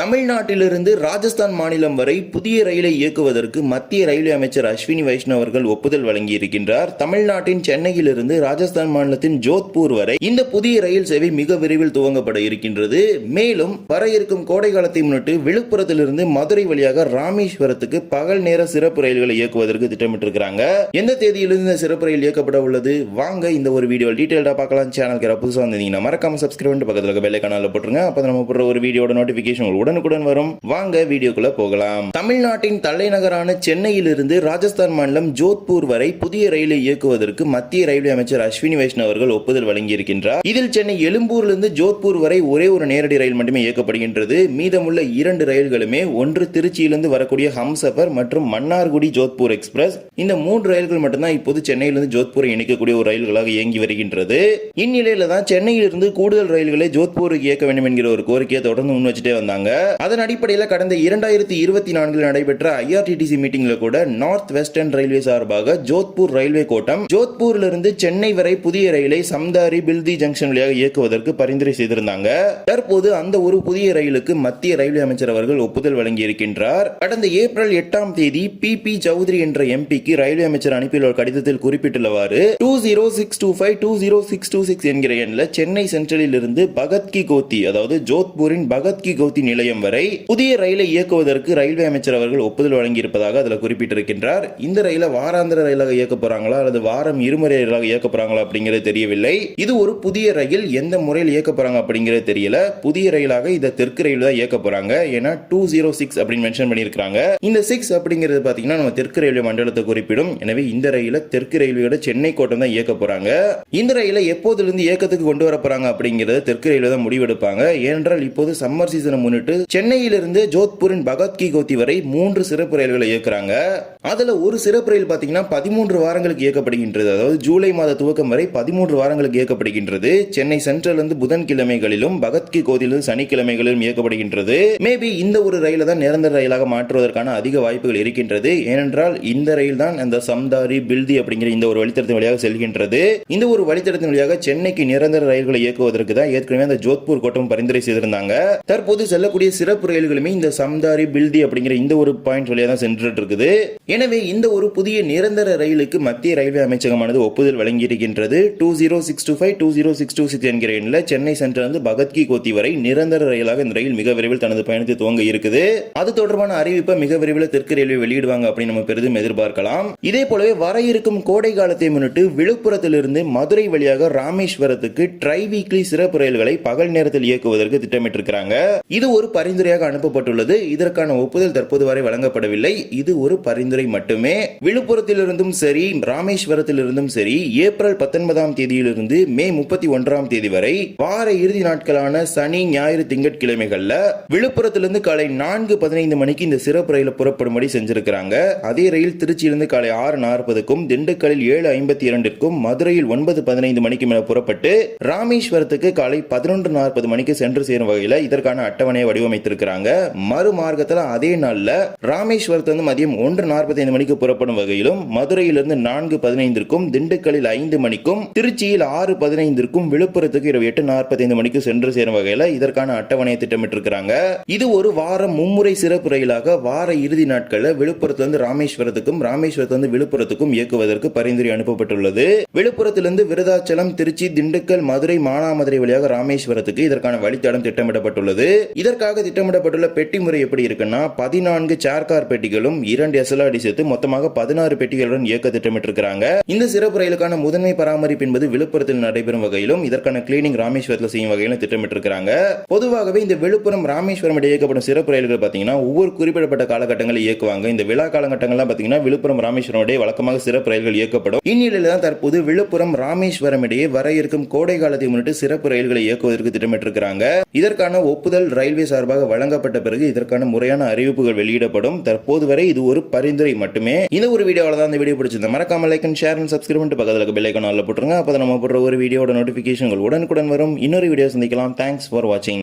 தமிழ்நாட்டிலிருந்து ராஜஸ்தான் மாநிலம் வரை புதிய ரயிலை இயக்குவதற்கு மத்திய ரயில்வே அமைச்சர் அஸ்வினி வைஷ்ணவ் அவர்கள் ஒப்புதல் வழங்கியிருக்கின்றார். தமிழ்நாட்டின் சென்னையிலிருந்து ராஜஸ்தான் மாநிலத்தின் ஜோத்பூர் வரை இந்த புதிய ரயில் சேவை மிக விரைவில் துவங்கப்பட இருக்கின்றது. மேலும் வர இருக்கும் கோடை காலத்தை முன்னிட்டு விழுப்புரத்திலிருந்து மதுரை வழியாக ராமேஸ்வரத்துக்கு பகல் நேர சிறப்பு ரயில்களை இயக்குவதற்கு திட்டமிட்டிருக்கிறாங்க. எந்த தேதியிலிருந்து இந்த சிறப்பு ரயில் இயக்கப்பட உள்ளது? வாங்க இந்த ஒரு வீடியோ டீட்டெயில்டா பார்க்கலாம். சேனலுக்கு புதுசாக வந்திருந்தீங்கன்னா மறக்காம சப்ஸ்கிரைப் பண்ணிட்டு பக்கத்தில் இருக்க பெல்லை கனால போட்டுருங்க. அப்போ நம்ம போடுற ஒரு வீடியோட நோட்டிஃபிகேஷன் உங்களுக்கு உடனுக்குடன் வரும். வாங்க வீடியோக்குள்ள போகலாம். தமிழ்நாட்டின் தலைநகரான சென்னையிலிருந்து ராஜஸ்தான் மாநிலம் ஜோத்பூர் வரை புதிய ரயிலை இயக்குவதற்கு மத்திய ரயில்வே அமைச்சர் அஸ்வினி வைஷ்ணவ் அவர்கள் ஒப்புதல் வழங்கியிருக்கின்றார். இதில் சென்னை எழும்பூரிலிருந்து ஜோத்பூர் வரை ஒரே ஒரு நேரடி ரயில் மட்டுமே இயக்கப்படுகின்றது. மீதமுள்ள இரண்டு ரயில்களுமே ஒன்று திருச்சியிலிருந்து வரக்கூடிய ஹம்சஃபர் மற்றும் மன்னார்குடி ஜோத்பூர் எக்ஸ்பிரஸ். இந்த மூன்று ரயில்கள் மட்டும்தான் இப்போது சென்னையிலிருந்து ஜோத்பூரை இணைக்கக்கூடிய ஒரு ரயில்களாக இயங்கி வருகின்றது. இந்நிலையில தான் சென்னையிலிருந்து கூடுதல் ரயில்களை ஜோத்பூருக்கு இயக்க வேண்டும் என்கிற ஒரு கோரிக்கையை தொடர்ந்து முன் வச்சுட்டே வந்தாங்க. அதன் அடிப்படையில் கடந்த இரண்டாயிரத்தி இருபத்தி நான்கில் நடைபெற்ற ஐஆர்டிடிசி மீட்டிங்ல கூட நார்த் வெஸ்டர்ன் ரயில்வே சார்பாக ஜோத்பூர் ரயில்வே கோட்டம் ஜோத்பூரிலிருந்து சென்னை வரை புதிய ரயிலை சம்தாரி பில்தி ஜங்ஷன் வழியாக இயக்குவதற்கு பரிந்துரை செய்திருந்தாங்க. தற்போது அந்த ஒரு புதிய ரயிலுக்கு மத்திய ரயில்வே அமைச்சர் அவர்கள் ஒப்புதல் வழங்கியிருக்கின்றார். கடந்த ஏப்ரல் எட்டாம் தேதி பி பி சௌத்ரி என்ற எம்பிக்கு ரயில்வே அமைச்சர் அனுப்பியுள்ள ஒரு கடிதத்தில் குறிப்பிட்டுள்ளவாறு two zero six two five two zero six two six என்கிற எண்ணில் சென்னை சென்ட்ரலில் இருந்து பகத்கி கோத்தி அதாவது ஜோத்பூரின் பகத்கி கோத்தி நிலை நிலையம் வரை புதிய ரயிலை இயக்குவதற்கு ரயில்வே அமைச்சர் அவர்கள் ஒப்புதல் வழங்கியிருப்பதாக அதில் குறிப்பிட்டிருக்கின்றார். இந்த ரயிலை வாராந்திர ரயிலாக இயக்க போறாங்களா? அல்லது வாரம் இருமுறை ரயிலாக இயக்க போறாங்களா? அப்படிங்கிறது தெரியவில்லை. இது ஒரு புதிய ரயில் எந்த முறையில் இயக்க போறாங்க அப்படிங்கிறது தெரியல. புதிய ரயிலாக இதை தெற்கு ரயில் தான் இயக்க போறாங்க. ஏன்னா டூ ஜீரோ சிக்ஸ் அப்படின்னு மென்ஷன் பண்ணியிருக்காங்க இந்த சிக்ஸ் அப்படிங்கிறது பாத்தீங்கன்னா நம்ம தெற்கு ரயில்வே மண்டலத்தை குறிப்பிடும். எனவே இந்த ரயில தெற்கு ரயில்வேயோட சென்னை கோட்டம் தான் இயக்க போறாங்க. இந்த ரயிலை எப்போதிலிருந்து இயக்கத்துக்கு கொண்டு வர போறாங்க அப்படிங்கறத தெற்கு ரயில்வே தான் முடிவெடுப்பாங்க. ஏனென்றால் இப்போது சம்மர் சீசனை முன்னிட்டு சென்னையிலிருந்து ஜோத்பூரின் பகத் கி கோத்தி வரை மூன்று சிறப்பு ரயில்களை இயக்குறாங்க. அதுல ஒரு சிறப்பு ரயில் பாத்தீங்கன்னா பதிமூன்று வாரங்களுக்கு இயக்கப்படுகின்றது. அதாவது ஜூலை மாத துவக்கம் வரை பதிமூன்று வாரங்களுக்கு இயக்கப்படுகின்றது. சென்னை சென்ட்ரல் இருந்து புதன்கிழமைகளிலும் பகத் கி கோதிலிருந்து சனிக்கிழமைகளிலும் இயக்கப்படுகின்றது. மேபி இந்த ஒரு ரயிலை தான் நிரந்தர ரயிலாக மாற்றுவதற்கான அதிக வாய்ப்புகள் இருக்கின்றது. ஏனென்றால் இந்த ரயில் தான் அந்த சம்தாரி பில்தி அப்படிங்கிற இந்த ஒரு வழித்தடத்தின் வழியாக செல்கின்றது. இந்த ஒரு வழித்தடத்தின் வழியாக சென்னைக்கு நிரந்தர ரயில்களை இயக்குவதற்கு தான் ஏற்கனவே அந்த ஜோத்பூர் கோட்டம் பரிந்துரை செய்திருந்தாங்க. தற்போது செல்லக்கூடிய இருக்கக்கூடிய சிறப்பு ரயில்களுமே இந்த சம்தாரி பில்தி அப்படிங்கிற இந்த ஒரு பாயிண்ட் வழியாக தான் சென்றுட்டு இருக்குது எனவே இந்த ஒரு புதிய நிரந்தர ரயிலுக்கு மத்திய ரயில்வே அமைச்சகமானது ஒப்புதல் வழங்கியிருக்கின்றது. Two zero six two five two zero six two six என்கிற எண்ணில் சென்னை சென்ட்ரல் பகத்கி கோத்தி வரை நிரந்தர ரயிலாக இந்த ரயில் மிக விரைவில் தனது பயணத்தை துவங்க இருக்குது. அது தொடர்பான அறிவிப்பை மிக விரைவில் தெற்கு ரயில்வே வெளியிடுவாங்க அப்படின்னு நம்ம பெரிதும் எதிர்பார்க்கலாம். இதே போலவே வர இருக்கும் கோடை காலத்தை முன்னிட்டு விழுப்புரத்திலிருந்து மதுரை வழியாக ராமேஸ்வரத்துக்கு ட்ரை வீக்லி சிறப்பு ரயில்களை பகல் நேரத்தில் இயக்குவதற்கு திட்டமிட்டிருக்கிறாங்க. இது ஒரு பரிந்துரையாக அனுப்பப்பட்டுள்ளது. இதற்கான ஒப்புதல் தற்போது வரை வழங்கப்படவில்லை. இது ஒரு பரிந்துரை மட்டுமே. விழுப்புரத்திலிருந்தும் சரி ராமேஸ்வரத்திலிருந்தும் சரி ஏப்ரல் பத்தொன்பதாம் தேதியிலிருந்து மே முப்பத்தி ஒன்றாம் தேதி வரை வார இறுதி நாட்களான சனி ஞாயிறு திங்கட்கிழமைகள்ல விழுப்புரத்திலிருந்து காலை நான்கு பதினைந்து மணிக்கு இந்த சிறப்பு ரயில புறப்படும்படி செஞ்சிருக்கிறாங்க. அதே ரயில் திருச்சியிலிருந்து காலை ஆறு நாற்பதுக்கும் திண்டுக்கல்லில் ஏழு ஐம்பத்தி இரண்டிற்கும் மதுரையில் ஒன்பது பதினைந்து மணிக்கு மேல புறப்பட்டு ராமேஸ்வரத்துக்கு காலை பதினொன்று நாற்பது மணிக்கு சென்று சேரும் வகையில் இதற்கான அட்டவணையை வடிவமைத்திருக்கிறாங்க. மறு மார்க்கத்தில் அதே நாளில் ராமேஸ்வரத்து வந்து மதியம் ஒன்று நாற்பத்தைந்து மணிக்கு புறப்படும் வகையிலும் மதுரையிலிருந்து நான்கு பதினைந்திற்கும் திண்டுக்கல்லில் ஐந்து மணிக்கும் திருச்சியில் ஆறு பதினைந்திற்கும் விழுப்புரத்துக்கு இரவு எட்டு நாற்பத்தைந்து மணிக்கு சென்று சேரும் வகையில் இதற்கான அட்டவணையை திட்டமிட்டிருக்கிறாங்க. இது ஒரு வாரம் மும்முறை சிறப்பு ரயிலாக வார இறுதி நாட்களில் விழுப்புரத்திலிருந்து ராமேஸ்வரத்துக்கும் ராமேஸ்வரத்திலிருந்து விழுப்புரத்துக்கும் இயக்குவதற்கு பரிந்துரை அனுப்பப்பட்டுள்ளது. விழுப்புரத்திலிருந்து விருதாச்சலம் திருச்சி திண்டுக்கல் மதுரை மானாமதுரை வழியாக ராமேஸ்வரத்துக்கு இதற்கான வழித்தடம் திட்டமிடப்பட்டுள்ளது. இதற்காக இதற்காக திட்டமிடப்பட்டுள்ள பெட்டி முறை எப்படி இருக்குன்னா பதினான்கு சேர்கார் பெட்டிகளும் இரண்டு எஸ்எல்ஆர்டி சேர்த்து மொத்தமாக பதினாறு பெட்டிகளுடன் இயக்க திட்டமிட்டிருக்கிறாங்க. இந்த சிறப்பு ரயிலுக்கான முதன்மை பராமரிப்பு என்பது விழுப்புரத்தில் நடைபெறும் வகையிலும் இதற்கான கிளீனிங் ராமேஸ்வரத்தில் செய்யும் வகையிலும் திட்டமிட்டிருக்கிறாங்க. பொதுவாகவே இந்த விழுப்புரம் ராமேஸ்வரம் இடையே இயக்கப்படும் சிறப்பு ரயில்கள் பார்த்தீங்கன்னா ஒவ்வொரு குறிப்பிடப்பட்ட காலகட்டங்களில் இயக்குவாங்க. இந்த விழா காலகட்டங்கள்லாம் பார்த்தீங்கன்னா விழுப்புரம் ராமேஸ்வரம் இடையே வழக்கமாக சிறப்பு ரயில்கள் இயக்கப்படும். இந்நிலையில் தான் தற்போது விழுப்புரம் ராமேஸ்வரம் இடையே வர இருக்கும் கோடை காலத்தை முன்னிட்டு சிறப்பு ரயில்களை இயக்குவதற்கு திட்டமிட்டிருக்கிறாங்க. இதற்கான ஒப்புதல் ரயில்வேஸ் சார்பாக வழங்கப்பட்ட பிறகு இதற்கான முறையான அறிவிப்புகள் வெளியிடப்படும். தற்போது வரை இது ஒரு பரிந்துரை மட்டுமே. இந்த ஒரு வீடியோவில் தான் இந்த வீடியோ பிடிச்சிருந்தேன் மறக்காம like and share and subscribe பண்ணிட்டு பக்கத்தில் இருக்க பெல் ஐக்கான் போட்டுருங்க. அப்போ நம்ம போடுற ஒரு வீடியோட நோட்டிஃபிகேஷன்கள் உடனுக்குடன் வரும். இன்னொரு வீடியோ சந்திக்கலாம். தேங்க்ஸ் ஃபார் வாட்சிங்